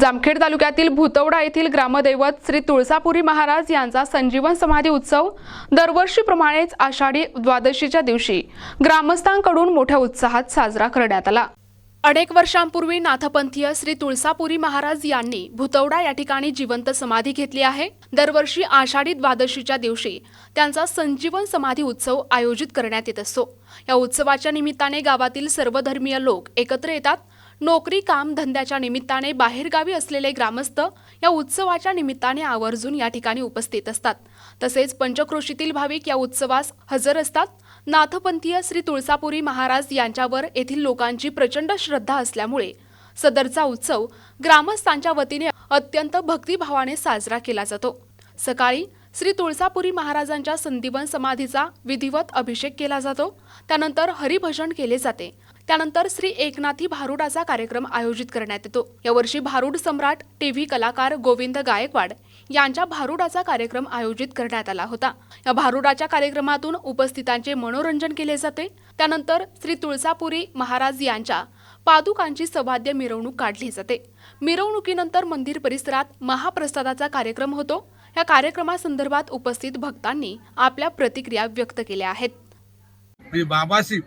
जामखेड तालुक्यातील भुतवडा येथील ग्रामदैवत श्री तुळसापुरी महाराज यांचा संजीवन समाधी उत्सव दरवर्षीप्रमाणेच आषाढी द्वादशीच्या दिवशी ग्रामस्थांकडून मोठ्या उत्साहात साजरा करण्यात आला. अनेक वर्षांपूर्वी नाथपंथीय श्री तुळसापुरी महाराज यांनी भुतवडा या ठिकाणी जिवंत समाधी घेतली आहे. दरवर्षी आषाढी द्वादशीच्या दिवशी त्यांचा संजीवन समाधी उत्सव आयोजित करण्यात येत असतो. या उत्सवाच्या निमित्ताने गावातील सर्वधर्मीय लोक एकत्र येतात नोकरी काम धंद्याच्या निमित्ताने बाहेरगावी असलेले ग्रामस्थ या उत्सवाच्या निमित्ताने आवर्जून या ठिकाणी उपस्थित असतात. तसेच पंचक्रोशीतील भाविक या उत्सवास हजर असतात. नाथपंथीय श्री तुळसापुरी महाराज यांच्यावर येथील लोकांची प्रचंड श्रद्धा असल्यामुळे सदरचा उत्सव ग्रामस्थांच्या वतीने अत्यंत भक्तिभावाने साजरा केला जातो. सकाळी श्री तुळसापुरी महाराजांच्या संदीवन समाधीचा विधिवत अभिषेक केला जातो. त्यानंतर हरिभजन केले जाते. त्यानंतर श्री एकनाथी भारुडाचा कार्यक्रम आयोजित करण्यात येतो. यावर्षी भारुड सम्राट टीव्ही कलाकार गोविंद गायकवाड यांच्या भारुडाचा कार्यक्रम आयोजित करण्यात आला होता. या भारुडाच्या कार्यक्रमातून उपस्थितांचे मनोरंजन केले जाते. त्यानंतर श्री तुळसापुरी महाराज यांच्या पादुकांची सवाद्य मिरवणूक काढली जाते. मिरवणुकीनंतर मंदिर परिसरात महाप्रसादाचा कार्यक्रम होतो. या कार्यक्रमासंदर्भात उपस्थित भक्तांनी आपल्या प्रतिक्रिया व्यक्त केल्या आहेत. म्हणजे बाबाशी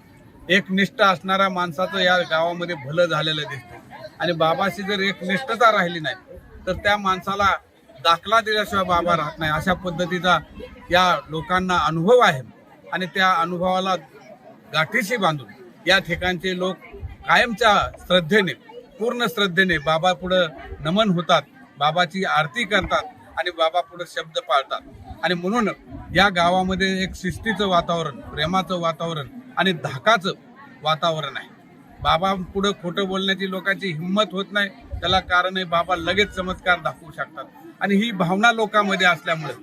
एक निष्ठ असणाऱ्या माणसाचं या गावामध्ये भलं झालेलं दिसतं आणि बाबाशी जर एक निष्ठता राहिली नाही तर त्या माणसाला दाखला दिल्याशिवाय बाबा राहत नाही. अशा पद्धतीचा या लोकांना अनुभव आहे. आणि त्या अनुभवाला गाठीशी बांधून या ठिकाणचे लोक कायमच्या श्रद्धेने पूर्ण श्रद्धेने बाबा पुढं नमन होतात बाबाची आरती करतात. आणि बाबा पुढे शब्द पाळतात. आणि म्हणून या गावामध्ये एक शिस्तीचं वातावरण प्रेमाचं वातावरण आणि धाकाचं वातावरण आहे. बाबा पुढं खोटं बोलण्याची लोकांची हिंमत होत नाही. त्याला कारण आहे बाबा लगेच चमत्कार दाखवू शकतात. आणि ही भावना लोकांमध्ये असल्यामुळे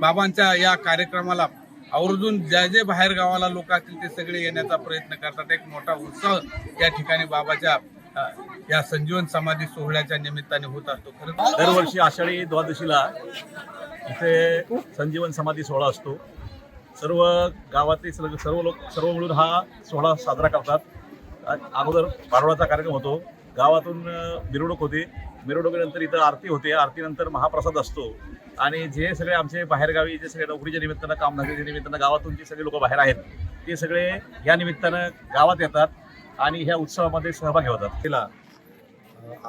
बाबांच्या या कार्यक्रमाला आवर्जून ज्या जे बाहेर गावाला लोक असतील ते सगळे येण्याचा प्रयत्न करतात. एक मोठा उत्साह या ठिकाणी बाबाच्या या संजीवन समाधी सोहळ्याच्या निमित्ताने होत असतो. खरं दरवर्षी आषाढी द्वादशीला इथे संजीवन समाधी सोहळा असतो. सर्व गावातील सर्व सर्व लोक सर्व मिळून हा सोहळा साजरा करतात. अगोदर बारोडाचा कार्यक्रम होतो. गावातून मिरवणूक होते. मिरवणुकीनंतर इथं आरती होते. आरतीनंतर महाप्रसाद असतो. आणि जे सगळे आमचे बाहेरगावी जे सगळे नोकरीच्या निमित्तानं काम धंद्याच्या निमित्तानं गावातून जे सगळे लोक बाहेर आहेत ते सगळे या निमित्तानं गावात येतात. आणि ह्या उत्सवामध्ये सहभागी होतात. तिला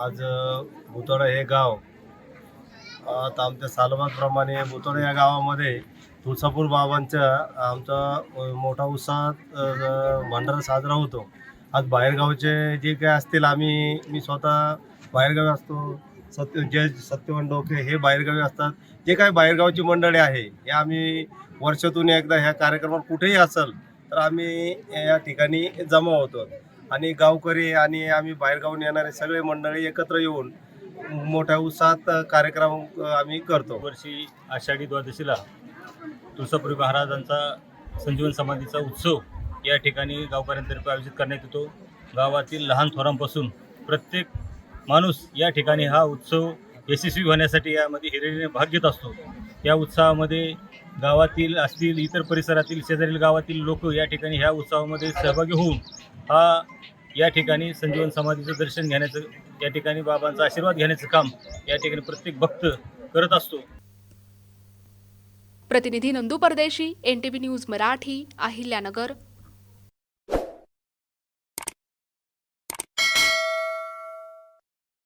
आज भुतोडा हे गाव आता आमच्या सालबागप्रमाणे भुतोडा या गावामध्ये तुळसापूर बाबांचा आमचा मोठा उत्साहात भंडारा साजरा होतो. आज बाहेरगावचे जे काय असतील आम्ही मी स्वतः बाहेरगावी असतो. सत्य जय सत्यवान डोके हे बाहेरगावी असतात. जे काय बाहेरगावची मंडळी आहे हे आम्ही वर्षातून एकदा ह्या कार्यक्रमात कुठेही असेल तर आम्ही या ठिकाणी जमा होतो. आणि गावकरी आणि आम्ही बाहेरगावून येणारे सगळे मंडळी एकत्र येऊन मोठ्या उत्साहात कार्यक्रम आम्ही करतो. वर्षी आषाढी द्वादशीला तुळसापुरी महाराजांचा संजीवन समाधीचा उत्सव या ठिकाणी गावकऱ्यांतर्फे आयोजित करण्यात येतो. गावातील लहान थोरांपासून प्रत्येक माणूस या ठिकाणी हा उत्सव यशस्वी होण्यासाठी यामध्ये हिरिरीने भाग घेत असतो. या उत्सवामध्ये गावातील असतील इतर परिसरातील शेजारील गावातील लोक या ठिकाणी ह्या उत्सवामध्ये सहभागी होऊन हा या ठिकाणी संजीवन समाधीचं दर्शन घेण्याचं या ठिकाणी बाबांचा आशीर्वाद घेण्याचं काम या ठिकाणी प्रत्येक भक्त करत असतो. प्रतिनिधी नंदू परदेशी एनटीव्ही न्यूज मराठी अहिल्यानगर.